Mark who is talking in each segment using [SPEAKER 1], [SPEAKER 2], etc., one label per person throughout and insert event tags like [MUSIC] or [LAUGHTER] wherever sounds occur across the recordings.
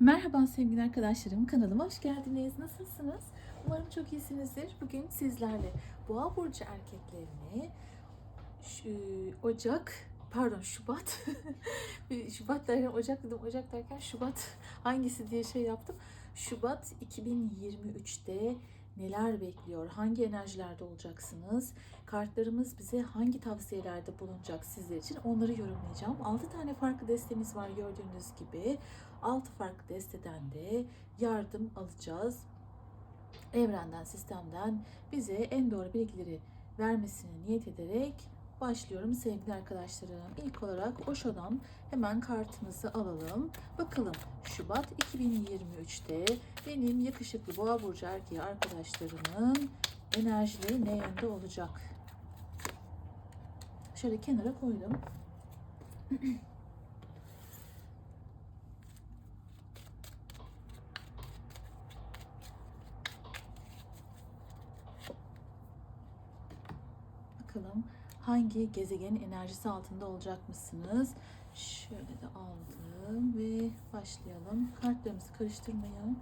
[SPEAKER 1] Merhaba sevgili arkadaşlarım, kanalıma hoş geldiniz. Nasılsınız? Umarım çok iyisinizdir. Bugün sizlerle Boğa burcu erkeklerini şu, Ocak, pardon Şubat, [LAUGHS] Şubat derken Ocak dedim, Ocak derken Şubat hangisi diye şey yaptım. Şubat 2023'te neler bekliyor? Hangi enerjilerde olacaksınız? Kartlarımız bize hangi tavsiyelerde bulunacak sizler için onları yorumlayacağım. 6 tane farklı destemiz var gördüğünüz gibi. 6 farklı desteden de yardım alacağız. Evrenden, sistemden bize en doğru bilgileri vermesini niyet ederek başlıyorum sevgili arkadaşlarım. İlk olarak Osho'dan hemen kartımızı alalım. Bakalım Şubat 2023'te benim yakışıklı boğa burcu erkeği arkadaşlarımın enerjileri ne yönde olacak? Şöyle kenara koydum. [CLEARS THROAT] Bakalım hangi gezegenin enerjisi altında olacak mısınız? Şöyle de aldım ve başlayalım. Kartlarımızı karıştırmaya.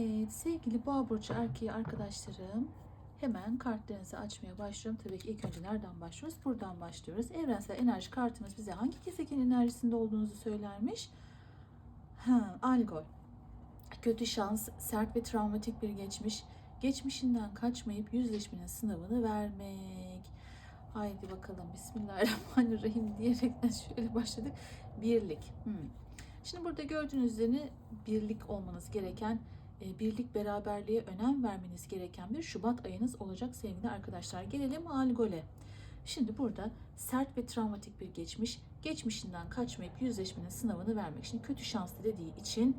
[SPEAKER 1] Evet sevgili boğa burcu erkeği arkadaşlarım hemen kartlarınızı açmaya başlıyorum. Tabii ki ilk önce nereden başlıyoruz? Buradan başlıyoruz. Evrensel enerji kartımız bize hangi gezegen enerjisinde olduğunuzu söylermiş. Ha, algol. Kötü şans, sert ve travmatik bir geçmiş. Geçmişinden kaçmayıp yüzleşmenin sınavını vermek. Haydi bakalım Bismillahirrahmanirrahim [LAUGHS] diyerekten şöyle başladık. Birlik. Hmm. Şimdi burada gördüğünüz üzere birlik olmanız gereken birlik beraberliğe önem vermeniz gereken bir Şubat ayınız olacak sevgili arkadaşlar. Gelelim Algol'e. Şimdi burada sert ve travmatik bir geçmiş, geçmişinden kaçmayıp yüzleşmenin sınavını vermek. Şimdi kötü şanslı dediği için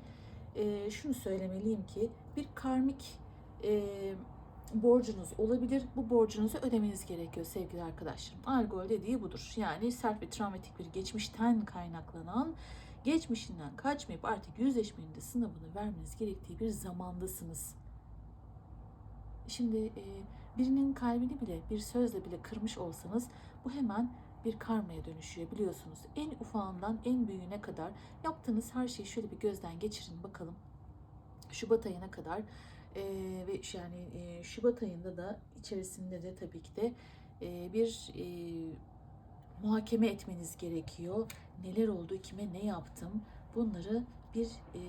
[SPEAKER 1] e, şunu söylemeliyim ki bir karmik e, borcunuz olabilir. Bu borcunuzu ödemeniz gerekiyor sevgili arkadaşlarım. Algol dediği budur. Yani sert ve travmatik bir geçmişten kaynaklanan geçmişinden kaçmayıp artık yüzleşmenin de sınavını vermeniz gerektiği bir zamandasınız. Şimdi e, birinin kalbini bile bir sözle bile kırmış olsanız bu hemen bir karmaya dönüşüyor biliyorsunuz. En ufağından en büyüğüne kadar yaptığınız her şeyi şöyle bir gözden geçirin bakalım. Şubat ayına kadar e, ve yani e, Şubat ayında da içerisinde de tabii ki de e, bir e, muhakeme etmeniz gerekiyor. Neler oldu, kime ne yaptım bunları bir e,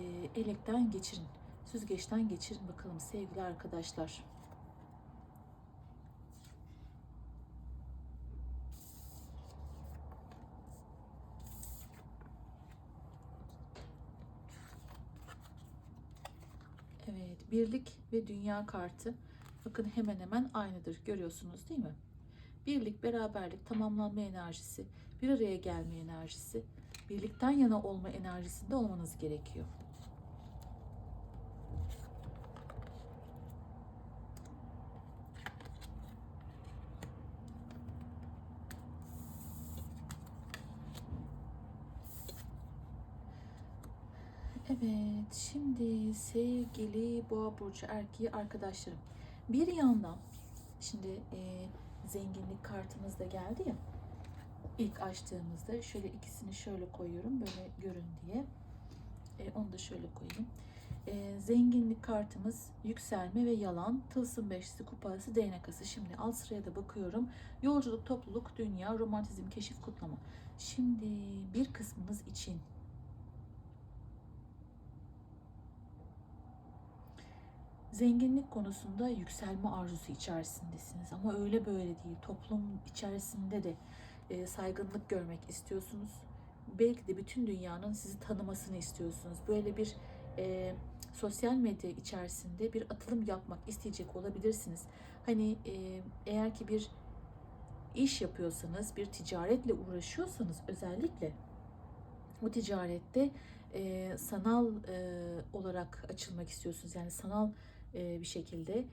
[SPEAKER 1] elekten geçirin. Süzgeçten geçirin bakalım sevgili arkadaşlar. Evet, birlik ve dünya kartı. Bakın hemen hemen aynıdır. Görüyorsunuz değil mi? Birlik, beraberlik, tamamlanma enerjisi, bir araya gelme enerjisi, birlikten yana olma enerjisinde olmanız gerekiyor. Evet, şimdi sevgili Boğa burcu erkeği arkadaşlarım. Bir yandan şimdi e, zenginlik kartımız da geldi ya. İlk açtığımızda şöyle ikisini şöyle koyuyorum böyle görün diye. E, onu da şöyle koyayım. E, zenginlik kartımız yükselme ve yalan, tılsım beşlisi, kupası, değnekası. Şimdi alt sıraya da bakıyorum. Yolculuk, topluluk, dünya, romantizm, keşif, kutlama. Şimdi bir kısmınız için zenginlik konusunda yükselme arzusu içerisindesiniz ama öyle böyle değil. Toplum içerisinde de e, saygınlık görmek istiyorsunuz. Belki de bütün dünyanın sizi tanımasını istiyorsunuz. Böyle bir e, sosyal medya içerisinde bir atılım yapmak isteyecek olabilirsiniz. Hani e, eğer ki bir iş yapıyorsanız, bir ticaretle uğraşıyorsanız özellikle o ticarette e, sanal e, olarak açılmak istiyorsunuz. Yani sanal e, bir şekilde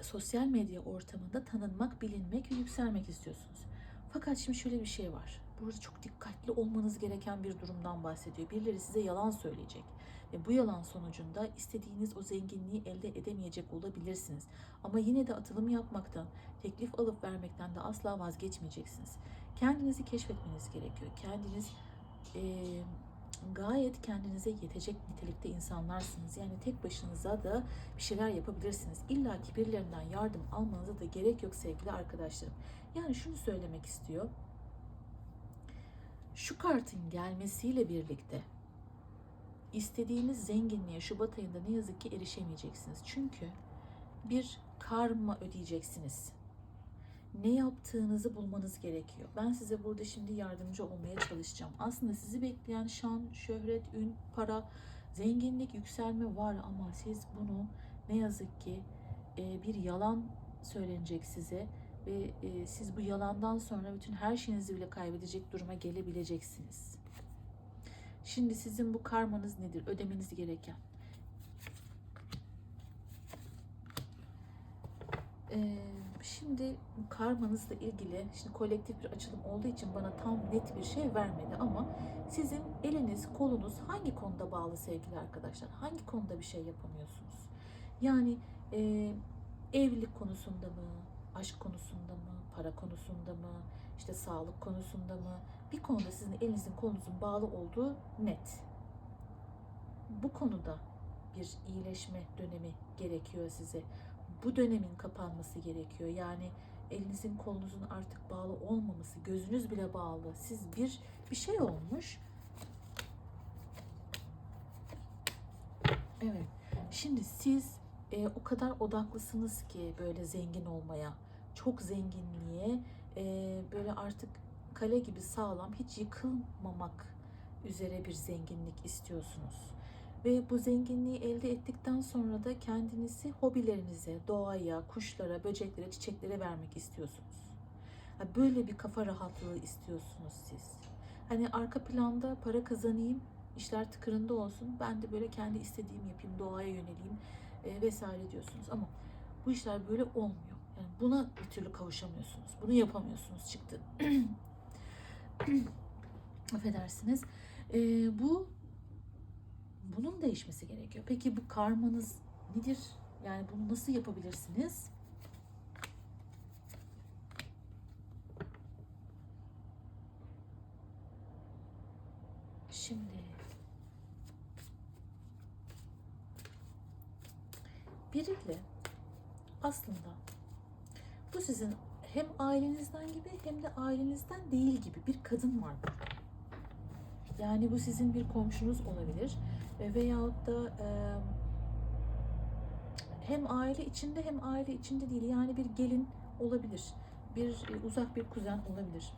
[SPEAKER 1] sosyal medya ortamında tanınmak, bilinmek ve yükselmek istiyorsunuz. Fakat şimdi şöyle bir şey var. Burada çok dikkatli olmanız gereken bir durumdan bahsediyor. Birileri size yalan söyleyecek. Ve bu yalan sonucunda istediğiniz o zenginliği elde edemeyecek olabilirsiniz. Ama yine de atılım yapmaktan, teklif alıp vermekten de asla vazgeçmeyeceksiniz. Kendinizi keşfetmeniz gerekiyor. Kendiniz eee gayet kendinize yetecek nitelikte insanlarsınız. Yani tek başınıza da bir şeyler yapabilirsiniz. İlla ki birilerinden yardım almanıza da gerek yok sevgili arkadaşlarım. Yani şunu söylemek istiyor. Şu kartın gelmesiyle birlikte istediğiniz zenginliğe Şubat ayında ne yazık ki erişemeyeceksiniz. Çünkü bir karma ödeyeceksiniz. Ne yaptığınızı bulmanız gerekiyor. Ben size burada şimdi yardımcı olmaya çalışacağım. Aslında sizi bekleyen şan, şöhret, ün, para, zenginlik, yükselme var ama siz bunu ne yazık ki e, bir yalan söylenecek size ve e, siz bu yalandan sonra bütün her şeyinizi bile kaybedecek duruma gelebileceksiniz. Şimdi sizin bu karmanız nedir? Ödemeniz gereken. Ee, şimdi karmanızla ilgili, şimdi kolektif bir açılım olduğu için bana tam net bir şey vermedi ama sizin eliniz, kolunuz hangi konuda bağlı sevgili arkadaşlar? Hangi konuda bir şey yapamıyorsunuz? Yani e, evlilik konusunda mı, aşk konusunda mı, para konusunda mı, işte sağlık konusunda mı? Bir konuda sizin elinizin kolunuzun bağlı olduğu net. Bu konuda bir iyileşme dönemi gerekiyor size. Bu dönemin kapanması gerekiyor. Yani elinizin kolunuzun artık bağlı olmaması, gözünüz bile bağlı. Siz bir bir şey olmuş. Evet. Şimdi siz e, o kadar odaklısınız ki böyle zengin olmaya, çok zenginliğe, e, böyle artık kale gibi sağlam, hiç yıkılmamak üzere bir zenginlik istiyorsunuz. Ve bu zenginliği elde ettikten sonra da kendinizi hobilerinize, doğaya, kuşlara, böceklere, çiçeklere vermek istiyorsunuz. Böyle bir kafa rahatlığı istiyorsunuz siz. Hani arka planda para kazanayım, işler tıkırında olsun, ben de böyle kendi istediğimi yapayım, doğaya yöneleyim e, vesaire diyorsunuz. Ama bu işler böyle olmuyor. Yani buna bir türlü kavuşamıyorsunuz. Bunu yapamıyorsunuz çıktı. [CLEARS THROAT] Affedersiniz. E, bu bunun değişmesi gerekiyor. Peki bu karmanız nedir? Yani bunu nasıl yapabilirsiniz? Şimdi biriyle aslında bu sizin hem ailenizden gibi hem de ailenizden değil gibi bir kadın var. Yani bu sizin bir komşunuz olabilir e, veyahut da e, hem aile içinde hem aile içinde değil. Yani bir gelin olabilir, bir e, uzak bir kuzen olabilir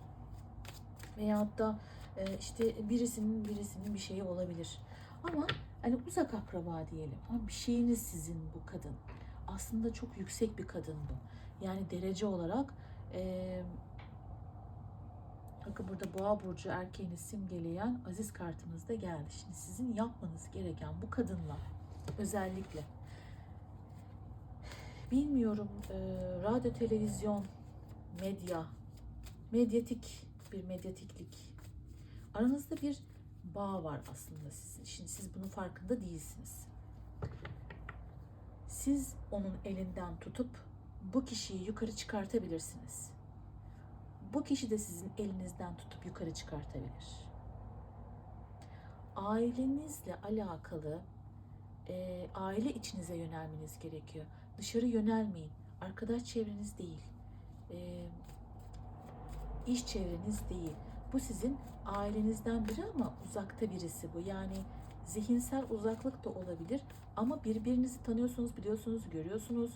[SPEAKER 1] veyahut da e, işte birisinin birisinin bir şeyi olabilir. Ama hani uzak akraba diyelim. Ama bir şeyiniz sizin bu kadın. Aslında çok yüksek bir kadın bu. Yani derece olarak e, Bakın burada boğa burcu erkeğini simgeleyen aziz kartımız da geldi. Şimdi sizin yapmanız gereken bu kadınla özellikle bilmiyorum e, radyo, televizyon, medya, medyatik bir medyatiklik. Aranızda bir bağ var aslında sizin. Şimdi siz bunun farkında değilsiniz. Siz onun elinden tutup bu kişiyi yukarı çıkartabilirsiniz Bu kişi de sizin elinizden tutup yukarı çıkartabilir. Ailenizle alakalı e, aile içinize yönelmeniz gerekiyor. Dışarı yönelmeyin. Arkadaş çevreniz değil. E, iş çevreniz değil. Bu sizin ailenizden biri ama uzakta birisi bu. Yani zihinsel uzaklık da olabilir ama birbirinizi tanıyorsunuz, biliyorsunuz, görüyorsunuz.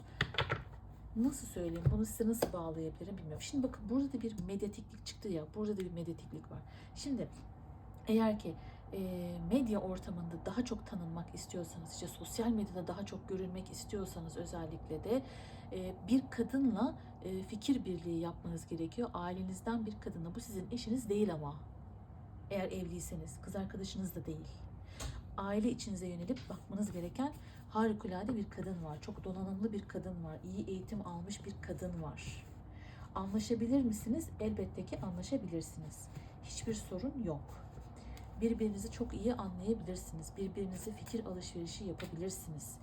[SPEAKER 1] Nasıl söyleyeyim? Bunu size nasıl bağlayabilirim bilmiyorum. Şimdi bakın burada da bir medyatiklik çıktı ya. Burada da bir medyatiklik var. Şimdi eğer ki e, medya ortamında daha çok tanınmak istiyorsanız, işte sosyal medyada daha çok görünmek istiyorsanız özellikle de e, bir kadınla e, fikir birliği yapmanız gerekiyor. Ailenizden bir kadınla. Bu sizin eşiniz değil ama. Eğer evliyseniz, kız arkadaşınız da değil. Aile içinize yönelip bakmanız gereken harikulade bir kadın var. Çok donanımlı bir kadın var. iyi eğitim almış bir kadın var. Anlaşabilir misiniz? Elbette ki anlaşabilirsiniz. Hiçbir sorun yok. Birbirinizi çok iyi anlayabilirsiniz. Birbirinize fikir alışverişi yapabilirsiniz.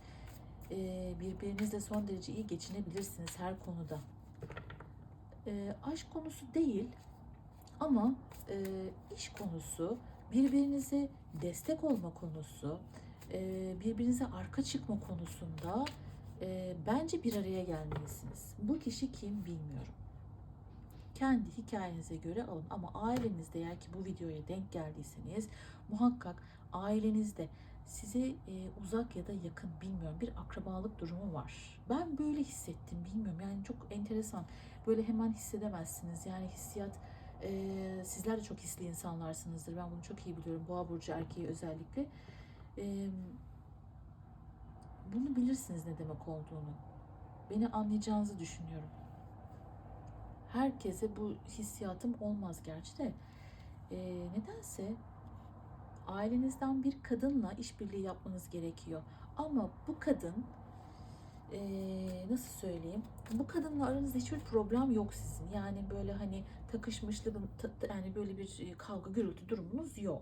[SPEAKER 1] Ee, birbirinizle son derece iyi geçinebilirsiniz her konuda. Ee, aşk konusu değil ama e, iş konusu, birbirinize destek olma konusu, birbirinize arka çıkma konusunda e, bence bir araya gelmelisiniz. Bu kişi kim bilmiyorum. Kendi hikayenize göre alın ama ailenizde eğer ki bu videoya denk geldiyseniz muhakkak ailenizde size e, uzak ya da yakın bilmiyorum bir akrabalık durumu var. Ben böyle hissettim bilmiyorum yani çok enteresan. Böyle hemen hissedemezsiniz yani hissiyat e, sizler de çok hisli insanlarsınızdır. Ben bunu çok iyi biliyorum. Boğa burcu erkeği özellikle. E, bunu bilirsiniz ne demek olduğunu. Beni anlayacağınızı düşünüyorum. Herkese bu hissiyatım olmaz gerçi de. E, nedense ailenizden bir kadınla işbirliği yapmanız gerekiyor. Ama bu kadın e, nasıl söyleyeyim? Bu kadınla aranızda hiçbir problem yok sizin. Yani böyle hani takışmışlığın ta- yani böyle bir kavga gürültü durumunuz yok.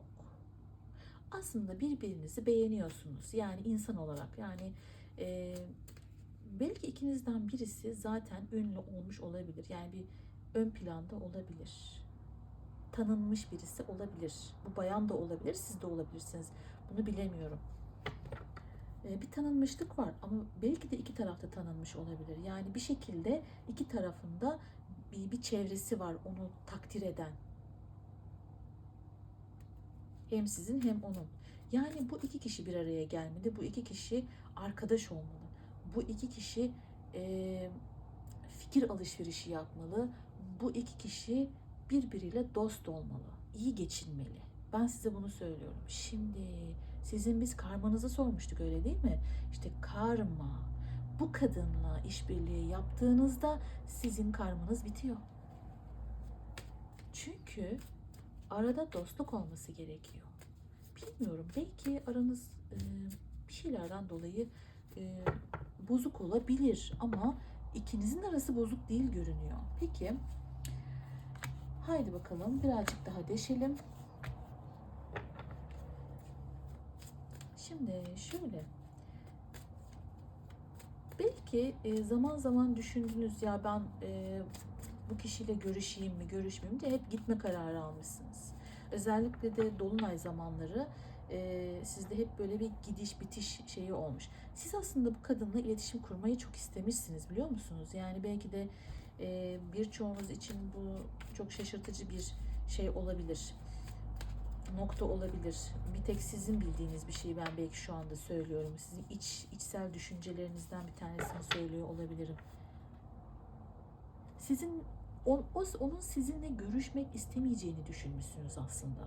[SPEAKER 1] Aslında birbirinizi beğeniyorsunuz. Yani insan olarak yani e, belki ikinizden birisi zaten ünlü olmuş olabilir. Yani bir ön planda olabilir. Tanınmış birisi olabilir. Bu bayan da olabilir, siz de olabilirsiniz. Bunu bilemiyorum. Ee, bir tanınmışlık var ama belki de iki tarafta tanınmış olabilir. Yani bir şekilde iki tarafında bir, bir çevresi var onu takdir eden. Hem sizin hem onun. Yani bu iki kişi bir araya gelmeli. Bu iki kişi arkadaş olmalı. Bu iki kişi e, fikir alışverişi yapmalı. Bu iki kişi birbiriyle dost olmalı. iyi geçinmeli. Ben size bunu söylüyorum. Şimdi sizin biz karmanızı sormuştuk öyle değil mi? İşte karma. Bu kadınla işbirliği yaptığınızda sizin karmanız bitiyor. Çünkü arada dostluk olması gerekiyor. Bilmiyorum belki aranız e, bir şeylerden dolayı e, bozuk olabilir ama ikinizin arası bozuk değil görünüyor. Peki haydi bakalım birazcık daha deşelim. Şimdi şöyle. Belki zaman zaman düşündünüz ya ben bu kişiyle görüşeyim mi, görüşmeyeyim mi de hep gitme kararı almışsınız. Özellikle de dolunay zamanları e, sizde hep böyle bir gidiş bitiş şeyi olmuş. Siz aslında bu kadınla iletişim kurmayı çok istemişsiniz biliyor musunuz? Yani belki de e, birçoğunuz için bu çok şaşırtıcı bir şey olabilir nokta olabilir. Bir tek sizin bildiğiniz bir şeyi ben belki şu anda söylüyorum. Sizin iç içsel düşüncelerinizden bir tanesini söylüyor olabilirim. Sizin on, o, onun sizinle görüşmek istemeyeceğini düşünmüşsünüz aslında.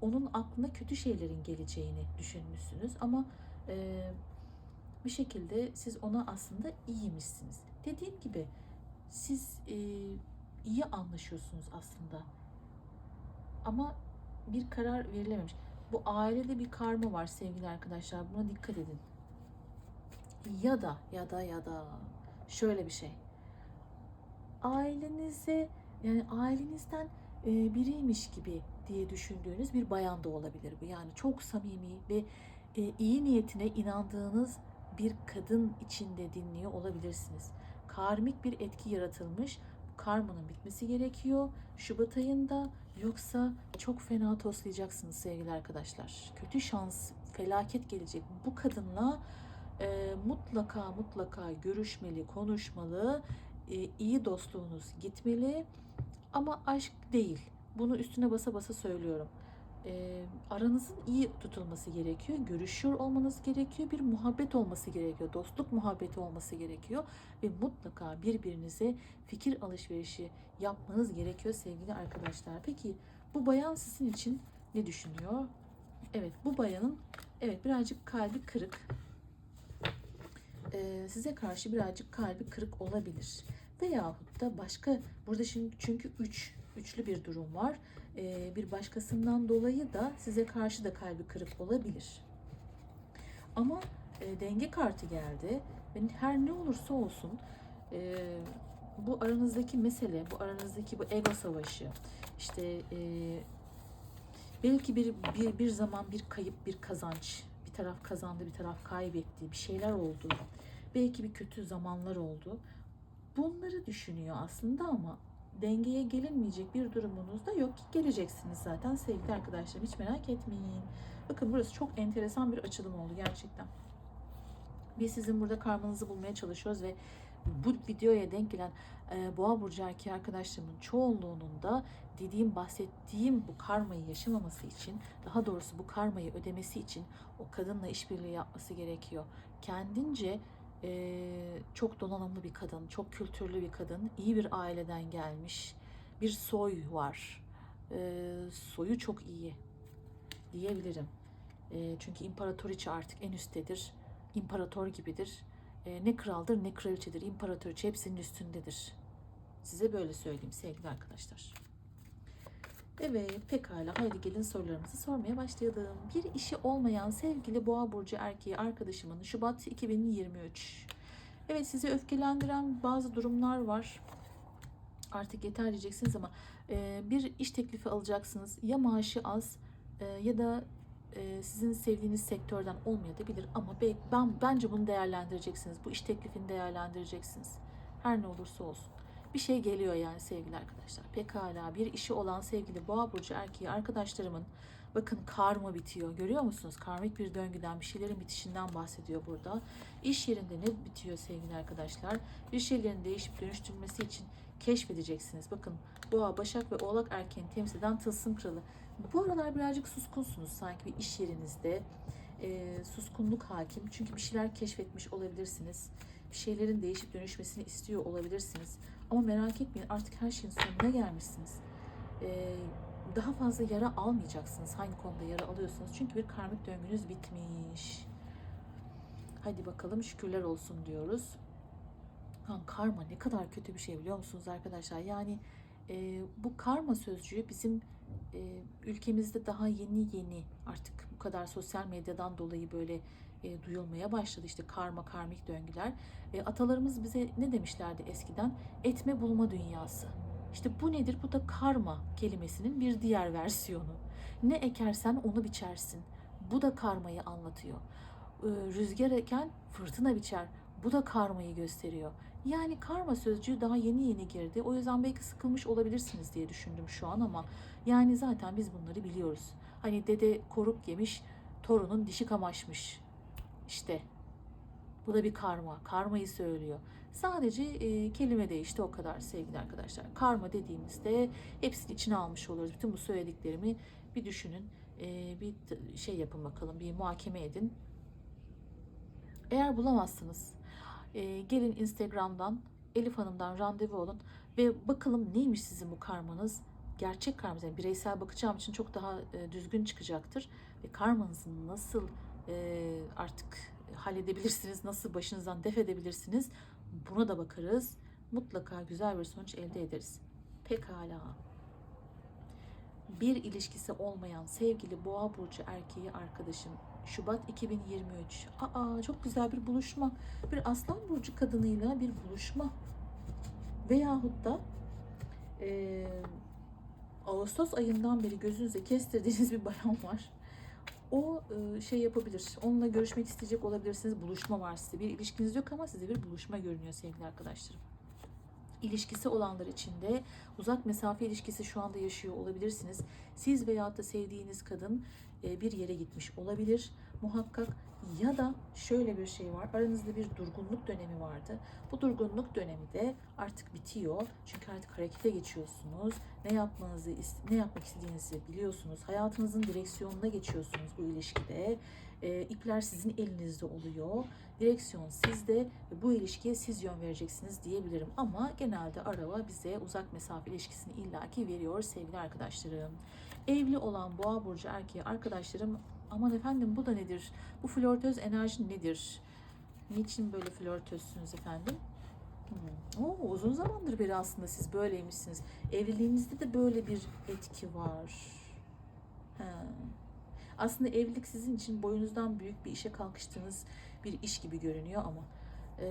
[SPEAKER 1] Onun aklına kötü şeylerin geleceğini düşünmüşsünüz ama e, bir şekilde siz ona aslında iyiymişsiniz. Dediğim gibi siz e, iyi anlaşıyorsunuz aslında. Ama bir karar verilememiş. Bu ailede bir karma var sevgili arkadaşlar. Buna dikkat edin. Ya da ya da ya da şöyle bir şey. Ailenize yani ailenizden e, biriymiş gibi diye düşündüğünüz bir bayan da olabilir bu. Yani çok samimi ve e, iyi niyetine inandığınız bir kadın içinde dinliyor olabilirsiniz. Karmik bir etki yaratılmış. karmanın bitmesi gerekiyor Şubat ayında yoksa çok fena toslayacaksınız sevgili arkadaşlar. Kötü şans, felaket gelecek. Bu kadınla e, mutlaka mutlaka görüşmeli, konuşmalı, iyi dostluğunuz gitmeli ama aşk değil. Bunu üstüne basa basa söylüyorum. E, aranızın iyi tutulması gerekiyor. Görüşüyor olmanız gerekiyor. Bir muhabbet olması gerekiyor. Dostluk muhabbeti olması gerekiyor. Ve mutlaka birbirinize fikir alışverişi yapmanız gerekiyor sevgili arkadaşlar. Peki bu bayan sizin için ne düşünüyor? Evet bu bayanın evet birazcık kalbi kırık. Ee, size karşı birazcık kalbi kırık olabilir. Veyahut da başka burada şimdi çünkü üç üçlü bir durum var. Ee, bir başkasından dolayı da size karşı da kalbi kırık olabilir. Ama e, denge kartı geldi her ne olursa olsun e, bu aranızdaki mesele, bu aranızdaki bu ego savaşı, işte e, belki bir, bir bir zaman bir kayıp, bir kazanç, bir taraf kazandı, bir taraf kaybetti, bir şeyler oldu. Belki bir kötü zamanlar oldu. Bunları düşünüyor aslında ama dengeye gelinmeyecek bir durumunuz da yok ki geleceksiniz zaten sevgili arkadaşlarım hiç merak etmeyin. Bakın burası çok enteresan bir açılım oldu gerçekten. Biz sizin burada karmanızı bulmaya çalışıyoruz ve bu videoya denk gelen e, Boğa burcu erkeği arkadaşlarımın çoğunluğunun da dediğim bahsettiğim bu karmayı yaşamaması için daha doğrusu bu karmayı ödemesi için o kadınla işbirliği yapması gerekiyor. Kendince e, çok donanımlı bir kadın, çok kültürlü bir kadın, iyi bir aileden gelmiş, bir soy var. E, soyu çok iyi diyebilirim. E, çünkü imparatoriçe artık en üsttedir. İmparator gibidir. E, ne kraldır ne kraliçedir. İmparatoriçe hepsinin üstündedir. Size böyle söyleyeyim sevgili arkadaşlar. Evet pekala haydi gelin sorularımızı sormaya başlayalım. Bir işi olmayan sevgili boğa burcu erkeği arkadaşımın Şubat 2023. Evet sizi öfkelendiren bazı durumlar var. Artık yeter diyeceksiniz ama e, bir iş teklifi alacaksınız. Ya maaşı az e, ya da e, sizin sevdiğiniz sektörden olmayabilir ama be- ben bence bunu değerlendireceksiniz. Bu iş teklifini değerlendireceksiniz. Her ne olursa olsun bir şey geliyor yani sevgili arkadaşlar. Pekala bir işi olan sevgili boğa burcu erkeği arkadaşlarımın bakın karma bitiyor. Görüyor musunuz? Karmik bir döngüden bir şeylerin bitişinden bahsediyor burada. İş yerinde ne bitiyor sevgili arkadaşlar? Bir şeylerin değişip dönüştürülmesi için keşfedeceksiniz. Bakın boğa, başak ve oğlak erkeğini temsil eden tılsım kralı. Bu aralar birazcık suskunsunuz sanki bir iş yerinizde. E, suskunluk hakim. Çünkü bir şeyler keşfetmiş olabilirsiniz. Bir şeylerin değişip dönüşmesini istiyor olabilirsiniz. Ama merak etmeyin artık her şeyin sonuna gelmişsiniz. Ee, daha fazla yara almayacaksınız. Hangi konuda yara alıyorsunuz? Çünkü bir karmik döngünüz bitmiş. Hadi bakalım şükürler olsun diyoruz. Ha, karma ne kadar kötü bir şey biliyor musunuz arkadaşlar? Yani e, bu karma sözcüğü bizim e, ülkemizde daha yeni yeni artık bu kadar sosyal medyadan dolayı böyle e, duyulmaya başladı. İşte karma, karmik döngüler. E, atalarımız bize ne demişlerdi eskiden? Etme bulma dünyası. İşte bu nedir? Bu da karma kelimesinin bir diğer versiyonu. Ne ekersen onu biçersin. Bu da karmayı anlatıyor. E, rüzgar eken fırtına biçer. Bu da karmayı gösteriyor. Yani karma sözcüğü daha yeni yeni girdi. O yüzden belki sıkılmış olabilirsiniz diye düşündüm şu an ama yani zaten biz bunları biliyoruz. Hani dede koruk yemiş, torunun dişi kamaşmış. İşte bu da bir karma. Karmayı söylüyor. Sadece e, kelime değişti o kadar sevgili arkadaşlar. Karma dediğimizde hepsini içine almış oluruz. Bütün bu söylediklerimi bir düşünün. E, bir şey yapın bakalım. Bir muhakeme edin. Eğer bulamazsınız e, gelin Instagram'dan Elif Hanım'dan randevu olun ve bakalım neymiş sizin bu karmanız. Gerçek karmanız yani bireysel bakacağım için çok daha e, düzgün çıkacaktır. Ve karmanızı nasıl artık halledebilirsiniz, nasıl başınızdan def edebilirsiniz buna da bakarız. Mutlaka güzel bir sonuç elde ederiz. Pekala. Bir ilişkisi olmayan sevgili boğa burcu erkeği arkadaşım Şubat 2023. Aa çok güzel bir buluşma. Bir aslan burcu kadınıyla bir buluşma. Veyahut da e, Ağustos ayından beri gözünüze kestirdiğiniz bir bayan var. O e, şey yapabilir. Onunla görüşmek isteyecek olabilirsiniz. Buluşma var size. Bir ilişkiniz yok ama size bir buluşma görünüyor sevgili arkadaşlarım. ilişkisi olanlar için de uzak mesafe ilişkisi şu anda yaşıyor olabilirsiniz. Siz veyahut da sevdiğiniz kadın e, bir yere gitmiş olabilir muhakkak ya da şöyle bir şey var aranızda bir durgunluk dönemi vardı. Bu durgunluk dönemi de artık bitiyor. Çünkü artık harekete geçiyorsunuz. Ne yapmanızı ne yapmak istediğinizi biliyorsunuz. Hayatınızın direksiyonuna geçiyorsunuz bu ilişkide. E, ipler sizin elinizde oluyor. Direksiyon sizde ve bu ilişkiye siz yön vereceksiniz diyebilirim. Ama genelde araba bize uzak mesafe ilişkisini illaki veriyor sevgili arkadaşlarım. Evli olan boğa burcu erkeği arkadaşlarım aman efendim bu da nedir? Bu flörtöz enerji nedir? Niçin böyle flörtözsünüz efendim? Hmm. Oo, uzun zamandır beri aslında siz böyleymişsiniz. Evliliğinizde de böyle bir etki var. He. Aslında evlilik sizin için boyunuzdan büyük bir işe kalkıştığınız bir iş gibi görünüyor ama e,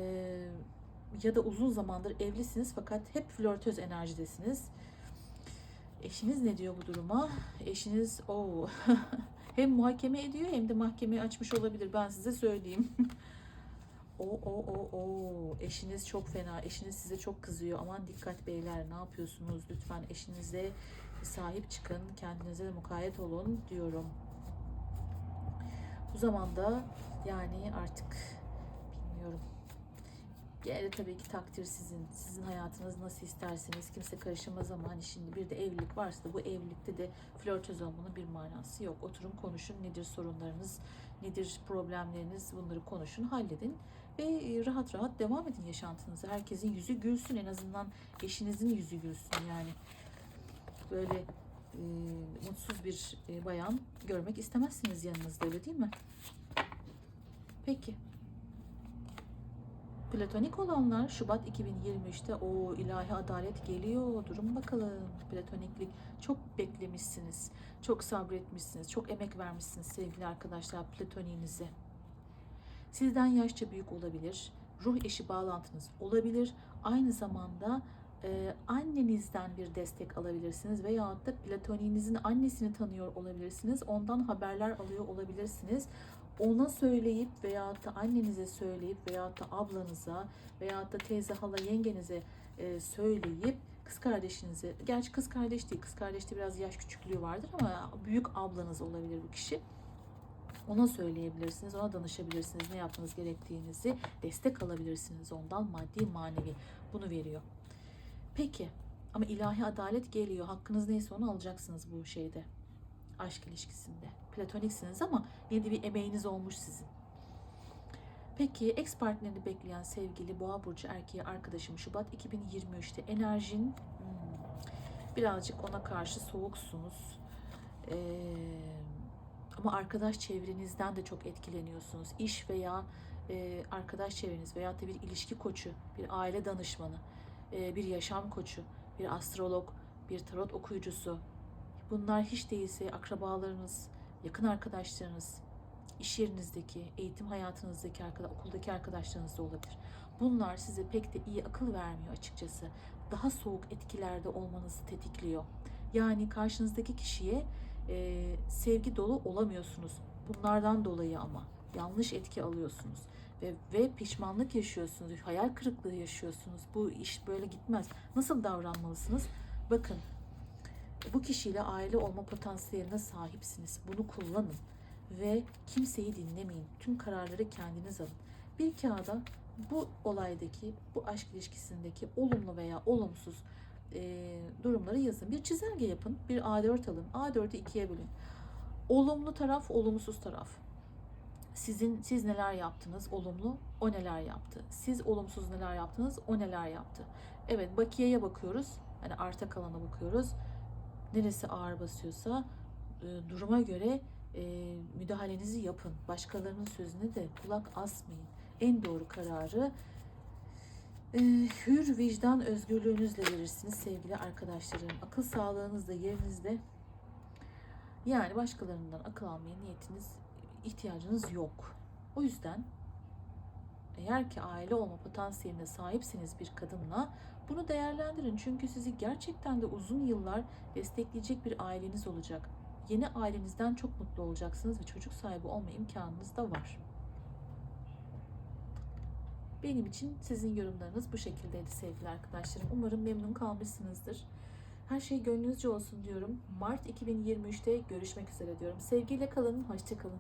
[SPEAKER 1] ya da uzun zamandır evlisiniz fakat hep flörtöz enerjidesiniz. Eşiniz ne diyor bu duruma? Eşiniz o [LAUGHS] hem muhakeme ediyor hem de mahkemeyi açmış olabilir. Ben size söyleyeyim. [LAUGHS] o o o o eşiniz çok fena. Eşiniz size çok kızıyor. Aman dikkat beyler ne yapıyorsunuz? Lütfen eşinize sahip çıkın. Kendinize de mukayyet olun diyorum. Bu zamanda yani artık bilmiyorum. De tabii ki takdir sizin. Sizin hayatınız nasıl isterseniz kimse karışamaz ama hani şimdi bir de evlilik varsa da bu evlilikte de flörtöz olmanın bir manası yok. Oturun konuşun nedir sorunlarınız, nedir problemleriniz bunları konuşun, halledin ve e, rahat rahat devam edin yaşantınıza. Herkesin yüzü gülsün en azından eşinizin yüzü gülsün yani. Böyle e, mutsuz bir e, bayan görmek istemezsiniz yanınızda öyle değil mi? Peki. Platonik olanlar Şubat 2023'te o ilahi adalet geliyor. Durun bakalım. Platoniklik çok beklemişsiniz. Çok sabretmişsiniz. Çok emek vermişsiniz sevgili arkadaşlar platoniğinize. Sizden yaşça büyük olabilir. Ruh eşi bağlantınız olabilir. Aynı zamanda e, annenizden bir destek alabilirsiniz veyahut da platoniğinizin annesini tanıyor olabilirsiniz. Ondan haberler alıyor olabilirsiniz ona söyleyip veyahut da annenize söyleyip veyahut da ablanıza veyahut da teyze, hala, yengenize e, söyleyip kız kardeşinize, gerçi kız kardeş değil, kız kardeşte biraz yaş küçüklüğü vardır ama büyük ablanız olabilir bu kişi. Ona söyleyebilirsiniz, ona danışabilirsiniz ne yapmanız gerektiğinizi, destek alabilirsiniz ondan maddi manevi. Bunu veriyor. Peki ama ilahi adalet geliyor. Hakkınız neyse onu alacaksınız bu şeyde. Aşk ilişkisinde. Platoniksiniz ama yine de bir emeğiniz olmuş sizin. Peki ex partnerini bekleyen sevgili Boğa burcu erkeği arkadaşım Şubat 2023'te enerjin hmm, birazcık ona karşı soğuksunuz. Ee, ama arkadaş çevrenizden de çok etkileniyorsunuz. İş veya e, arkadaş çevreniz veya da bir ilişki koçu, bir aile danışmanı, e, bir yaşam koçu, bir astrolog, bir tarot okuyucusu. Bunlar hiç değilse akrabalarınız, yakın arkadaşlarınız, iş yerinizdeki, eğitim hayatınızdaki, okuldaki arkadaşlarınız da olabilir. Bunlar size pek de iyi akıl vermiyor açıkçası. Daha soğuk etkilerde olmanızı tetikliyor. Yani karşınızdaki kişiye e, sevgi dolu olamıyorsunuz. Bunlardan dolayı ama yanlış etki alıyorsunuz ve, ve pişmanlık yaşıyorsunuz, hayal kırıklığı yaşıyorsunuz. Bu iş böyle gitmez. Nasıl davranmalısınız? Bakın bu kişiyle aile olma potansiyeline sahipsiniz. Bunu kullanın ve kimseyi dinlemeyin. Tüm kararları kendiniz alın. Bir kağıda bu olaydaki, bu aşk ilişkisindeki olumlu veya olumsuz e, durumları yazın. Bir çizelge yapın. Bir A4 alın. A4'ü ikiye bölün. Olumlu taraf, olumsuz taraf. Sizin siz neler yaptınız olumlu, o neler yaptı. Siz olumsuz neler yaptınız, o neler yaptı. Evet, bakiyeye bakıyoruz. Hani arta kalana bakıyoruz neresi ağır basıyorsa e, duruma göre e, müdahalenizi yapın. Başkalarının sözüne de kulak asmayın. En doğru kararı e, hür vicdan özgürlüğünüzle verirsiniz sevgili arkadaşlarım. Akıl sağlığınız da yerinizde. Yani başkalarından akıl almaya niyetiniz, ihtiyacınız yok. O yüzden eğer ki aile olma potansiyeline sahipseniz bir kadınla bunu değerlendirin. Çünkü sizi gerçekten de uzun yıllar destekleyecek bir aileniz olacak. Yeni ailenizden çok mutlu olacaksınız ve çocuk sahibi olma imkanınız da var. Benim için sizin yorumlarınız bu şekildeydi sevgili arkadaşlarım. Umarım memnun kalmışsınızdır. Her şey gönlünüzce olsun diyorum. Mart 2023'te görüşmek üzere diyorum. Sevgiyle kalın, hoşçakalın.